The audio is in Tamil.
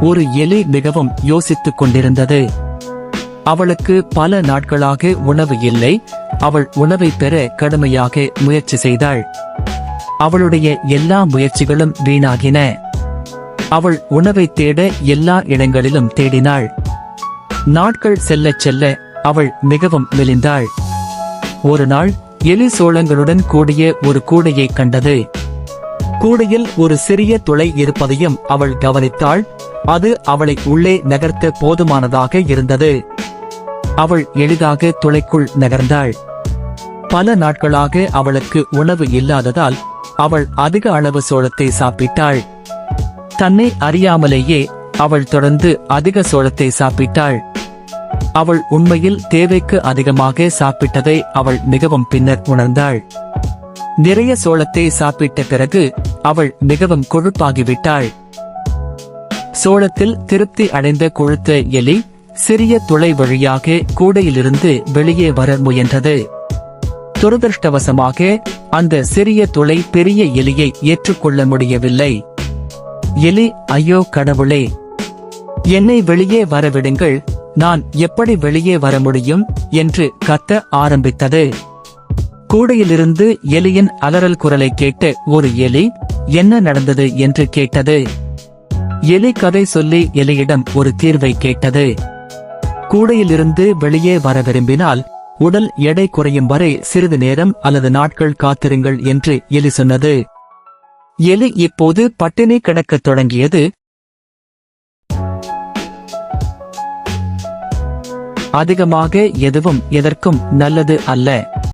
ஒரு எலி மிகவும் யோசித்துக் கொண்டிருந்தது. அவளுக்கு பல நாட்களாக உணவு இல்லை. அவள் உணவை பெற கடுமையாக முயற்சி செய்தாள். அவளுடைய எல்லா முயற்சிகளும் வீணாகின. அவள் உணவை தேட எல்லா இடங்களிலும் தேடினாள். நாட்கள் செல்லச் செல்ல அவள் மிகவும் மெலிந்தாள். ஒரு நாள் எலி சோளங்களுடன் கூடிய ஒரு கூடையை கண்டது. கூடையில் ஒரு சிறிய துளை இருப்பதையும் அவள் கவனித்தாள். அது அவளை உள்ளே நகர்த்த போதுமானதாக இருந்தது. அவள் எளிதாக துளைக்குள் நகர்ந்தாள். பல நாட்களாக அவளுக்கு உணவு இல்லாததால் அவள் அதிக அளவு சோளத்தை சாப்பிட்டாள். தன்னை அறியாமலேயே அவள் தொடர்ந்து அதிக சோளத்தை சாப்பிட்டாள். அவள் உண்மையில் தேவைக்கு அதிகமாக சாப்பிட்டதை அவள் மிகவும் பின்னர் உணர்ந்தாள். நிறைய சோளத்தை சாப்பிட்ட பிறகு அவள் மிகவும் கொழுப்பாகிவிட்டாள். சோளத்தில் திருப்தி அடைந்த கொழுத்த எலி சிறிய துளை வழியாக கூடையிலிருந்து வெளியே வர முயன்றது. துரதிருஷ்டவசமாக அந்த சிறிய துளை பெரிய எலியை ஏற்றுக்கொள்ள முடியவில்லை. எலி ஐயோ கடவுளே! என்னை வெளியே வரவிடுங்கள். நான் எப்படி வெளியே வர முடியும்? என்று கத்த ஆரம்பித்தது. கூடையிலிருந்து எலியின் அலறல் குரலை கேட்ட ஒரு எலி என்ன நடந்தது? என்று கேட்டது. எலி கதை சொல்லி எலியிடம் ஒரு தீர்வை கேட்டது. கூடையிலிருந்து வெளியே வர விரும்பினால் உடல் எடை குறையும் வரை சிறிது நேரம் அல்லது நாட்கள் காத்திருங்கள் என்று எலி சொன்னது. எலி இப்போது பட்டினி கிடக்கத் தொடங்கியது. அதிகமாக எதுவும் எதற்கும் நல்லது அல்ல.